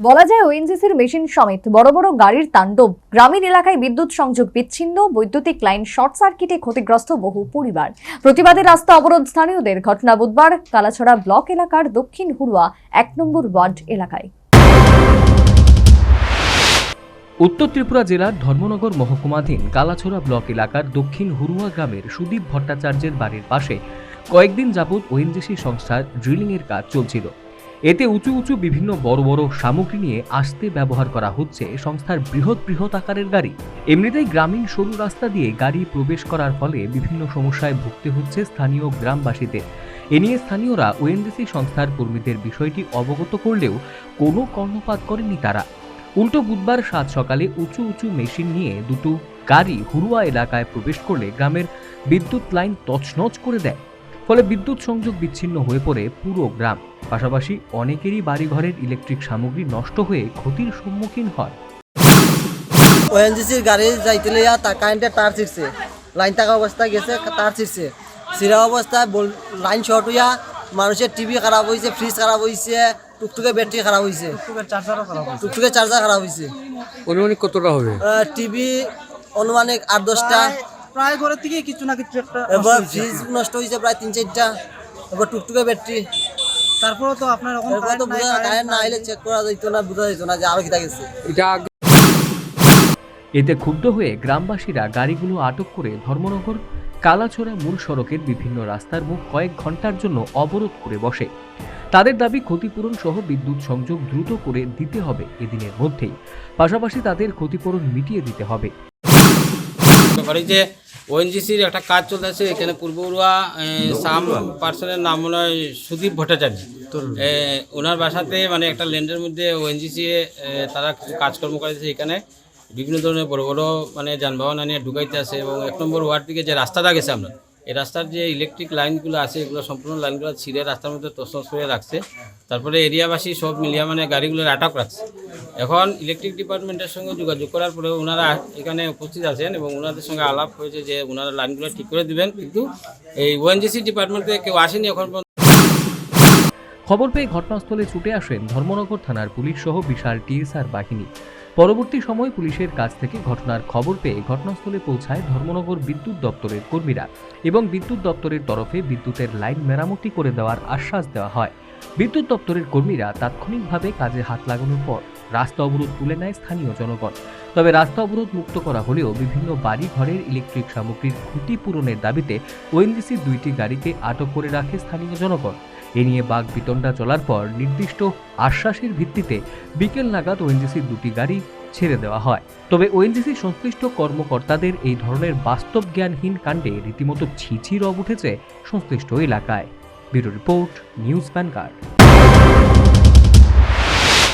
বলা যায় ওএনজিসির মেশিন সমেত বড় বড় গাড়ির তাণ্ডব। গ্রামীণ এলাকায় বিদ্যুৎ সংযোগ বিচ্ছিন্ন, বৈদ্যুতিক লাইন শর্ট সার্কিটে ক্ষতিগ্রস্ত বহু পরিবার। প্রতিবাদে রাস্তা অবরোধ স্থানীয়দের। ঘটনা বুধবার কালাছড়া ব্লক এলাকার দক্ষিণ হুড়ুয়া, এক নম্বর ওয়ার্ড এলাকায়। উত্তর ত্রিপুরা জেলার ধর্মনগর মহকুমাধীন কালাছড়া ব্লক এলাকার দক্ষিণ হুরুয়া গ্রামের সুদীপ ভট্টাচার্যের বাড়ির পাশে কয়েকদিন যাবৎ ওএনজিসি সংস্থার ড্রিলিংয়ের কাজ চলছিল। এতে উঁচু উঁচু বিভিন্ন বড় বড় সামগ্রী নিয়ে আসতে ব্যবহার করা হচ্ছে সংস্থার বৃহৎ বৃহৎ আকারের গাড়ি। এমনিতেই গ্রামীণ সরু রাস্তা দিয়ে গাড়ি প্রবেশ করার ফলে বিভিন্ন সমস্যায় ভুগতে হচ্ছে স্থানীয় গ্রামবাসীদের। এ নিয়ে স্থানীয়রা ওএনজিসি সংস্থার কর্মীদের বিষয়টি অবগত করলেও কোনো কর্ণপাত করেনি তারা। উল্টো বুধবার সাত সকালে উঁচু উঁচু মেশিন নিয়ে দুটো গাড়ি হুরুয়া এলাকায় প্রবেশ করলে গ্রামের বিদ্যুৎ লাইন তছনছ করে দেয়। ফলে বিদ্যুৎ সংযোগ বিচ্ছিন্ন হয়ে পড়ে পুরো গ্রাম। পাশাপাশি অনেকেরই বাড়িঘরের ইলেকট্রিক সামগ্রী নষ্ট হয়ে ক্ষতির সম্মুখীন হয়। ওএনজিসির গাড়ি যাইতে লিয়া তা কারেন্টের তার ছিঁড়ছে লাইন থাকা অবস্থায় গেছে তার ছিঁড়ছে ছিঁড়া অবস্থায় বল লাইন শর্ট হইয়া মানুষের টিভি খারাপ হয়েছে ফ্রিজ খারাপ হয়েছে টুকটুকে ব্যাটারি খারাপ হয়েছে টুকটুকে চার্জার খারাপ হয়েছে অনুমানিক কতটা হবে? টিভি অনুমানিক আট দশটা। প্রায় ঘরের থেকে কিছু না কিছু একটা এবার ফ্রিজ নষ্ট হয়েছে প্রায় তিন চারটা। এবার টুকটুকে ব্যাটারি। তারপরে তো আপনার এখন তো বোঝা কারেন্ট না আইলে চেক করা যেত না বোঝা যেত না যে আরও কিতা গেছে। এটা এতে ক্ষুব্ধ হয়ে গ্রামবাসীরা গাড়িগুলো আটক করে ধর্মনগর কালাছড়া মূল সড়কের বিভিন্ন রাস্তার মুখ কয়েক ঘণ্টার জন্য অবরোধ করে বসে। তাদের দাবি ক্ষতিপূরণ সহ বিদ্যুৎ সংযোগ দ্রুত করে দিতে হবে এদিনের মধ্যেই। পাশাপাশি তাদের ক্ষতিপূরণ মিটিয়ে দিতে হবে। যে ওএনজিসির একটা কাজ চলতেছে এখানে পূর্বরুয়া সাম পার্সনের নাম মনে হয় সুদীপ ভট্টাচার্য। ওনার বাসাতে মানে একটা ল্যান্ডের মধ্যে ওএনজিসি তারা কিছু কাজকর্ম করেছে এখানে। বিভিন্ন ধরনের বড় বড় মানে যানবাহন আনিয়ে ঢুকাইতে আছে এবং এক নম্বর ওয়ার্ড থেকে যে রাস্তাটা গেছে আমরা এই রাস্তার যে ইলেকট্রিক লাইনগুলো আছে এগুলো সম্পূর্ণ লাইনগুলো ছিঁড়ে রাস্তার মধ্যে তসনস করে রাখছে। তারপরে এরিয়াবাসী সব মিলিয়ে মানে গাড়িগুলোর আটক রাখছে এখন ইলেকট্রিক ডিপার্টমেন্টের সঙ্গে যোগাযোগ করার পরে ওনারা এখানে উপস্থিত আছেন এবং ওনাদের সঙ্গে আলাপ হয়েছে যে ওনারা লাইনগুলো ঠিক করে দিবেন। কিন্তু এই ওএনজিসি ডিপার্টমেন্ট কেউ আসেনি এখন খবর পেয়ে ঘটনাস্থলে ছুটে আসেন ধর্মনগর থানার পুলিশ সহ বিশাল টিএসআর বাহিনী। পরবর্তী সময় পুলিশের কাছ থেকে ঘটনার খবর পেয়ে ঘটনাস্থলে পৌঁছায় ধর্মনগর বিদ্যুৎ দপ্তরের কর্মীরা এবং বিদ্যুৎ দপ্তরের তরফে বিদ্যুতের লাইন মেরামতি করে দেওয়ার আশ্বাস দেওয়া হয়। বিদ্যুৎ দপ্তরের কর্মীরা তাৎক্ষণিকভাবে কাজে হাত লাগানোর পর রাস্তা অবরোধ তুলে নেয় স্থানীয় জনগণ। তবে রাস্তা অবরোধ মুক্ত করা হলেও বিভিন্ন বাড়ি ঘরের ইলেকট্রিক সামগ্রীর ক্ষতিপূরণের দাবিতে ওএনজিসির দুইটি গাড়িকে আটক করে রাখে স্থানীয় জনগণ। এ নিয়ে বাঘ বিতণ্ডা চলার পর নির্দিষ্ট আশ্বাসের ভিত্তিতে বিকেল নাগাদ ওএনজিসির দুটি গাড়ি ছেড়ে দেওয়া হয়। তবে ওএনজিসি সংশ্লিষ্ট কর্মকর্তাদের এই ধরনের বাস্তব জ্ঞানহীন কাণ্ডে রীতিমতো ছিছি রব উঠেছে সংশ্লিষ্ট এলাকায়। Bureau report, news PAN card